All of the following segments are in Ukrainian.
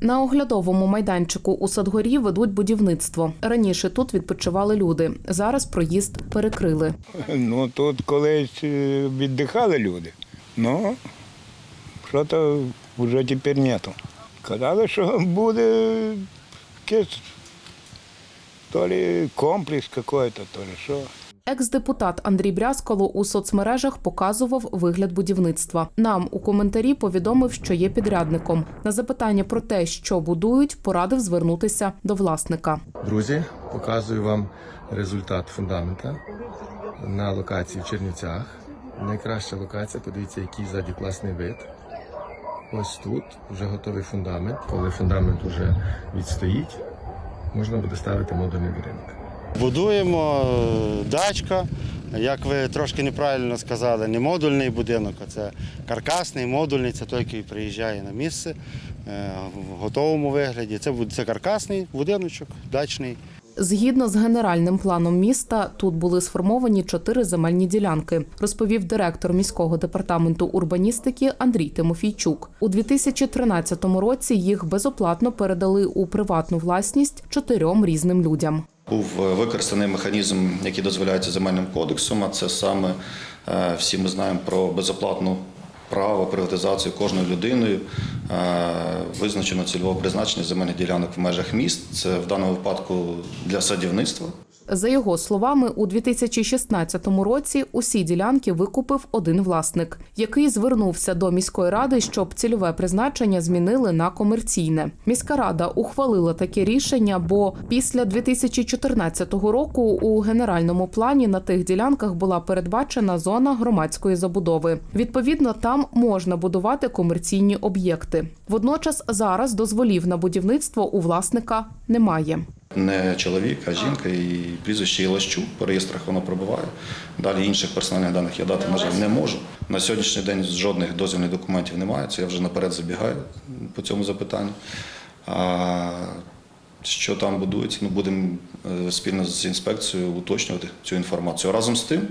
На оглядовому майданчику у Садгорі ведуть будівництво. Раніше тут відпочивали люди. Зараз проїзд перекрили. Ну тут колись е, віддихали люди. Ну, що то вже тепер нету. Казали, що буде якийсь то ли комплекс якийсь, то ли що. Екс-депутат Андрій Брязкало у соцмережах показував вигляд будівництва. Нам у коментарі повідомив, що є підрядником. На запитання про те, що будують, порадив звернутися до власника. Друзі, показую вам результат фундамента на локації в Чернівцях. Найкраща локація, подивіться, який ззаді класний вид. Ось тут вже готовий фундамент. Коли фундамент вже відстоїть, можна буде ставити модульний будинок. Будуємо е, дачка, як ви трошки неправильно сказали, не модульний будинок, а це каркасний, модульний, це той, який приїжджає на місце е, в готовому вигляді. Це це каркасний будиночок, дачний. Згідно з генеральним планом міста, тут були сформовані чотири земельні ділянки, розповів директор міського департаменту урбаністики Андрій Тимофійчук. У 2013 році їх безоплатно передали у приватну власність чотирьом різним людям. Був е, використаний механізм, який дозволяється земельним кодексом, а це саме е, всі ми знаємо про безоплатну право приватизацію кожною людиною. Е, Визначено цільового призначення земельних ділянок в межах міст. Це в даному випадку для садівництва. За його словами, у 2016 році усі ділянки викупив один власник, який звернувся до міської ради, щоб цільове призначення змінили на комерційне. Міська рада ухвалила таке рішення, бо після 2014 року у генеральному плані на тих ділянках була передбачена зона громадської забудови. Відповідно, там можна будувати комерційні об'єкти. Водночас зараз дозволів на будівництво у власника немає. Не чоловік, а жінка і прізвище Ілащук. По реєстрах воно пробуває. Далі інших персональних даних я дати, на жаль, не можу. На сьогоднішній день жодних дозвільних документів немає. Це я вже наперед забігаю по цьому запитанню. А що там будується, ну будемо е, спільно з інспекцією уточнювати цю інформацію. Разом з тим,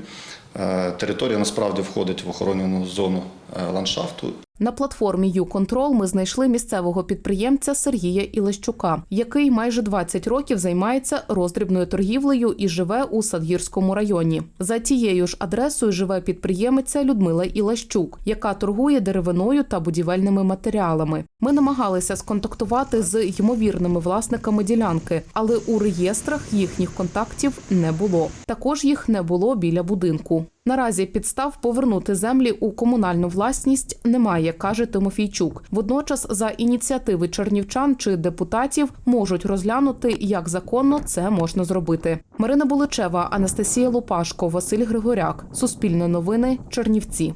е, територія насправді входить в охоронену зону е, ландшафту На платформі «Юконтрол» ми знайшли місцевого підприємця Сергія Ілещука, який майже 20 років займається роздрібною торгівлею і живе у Садгірському районі. За тією ж адресою живе підприємиця Людмила Ілащук, яка торгує деревиною та будівельними матеріалами. Ми намагалися сконтактувати з ймовірними власниками ділянки, але у реєстрах їхніх контактів не було. Також їх не було біля будинку. Наразі підстав повернути землі у комунальну власність немає, каже Тимофійчук. Водночас, за ініціативи чернівчан чи депутатів можуть розглянути, як законно це можна зробити. Марина Буличева, Анастасія Лопашко, Василь Григоряк. Суспільне новини. Чернівці.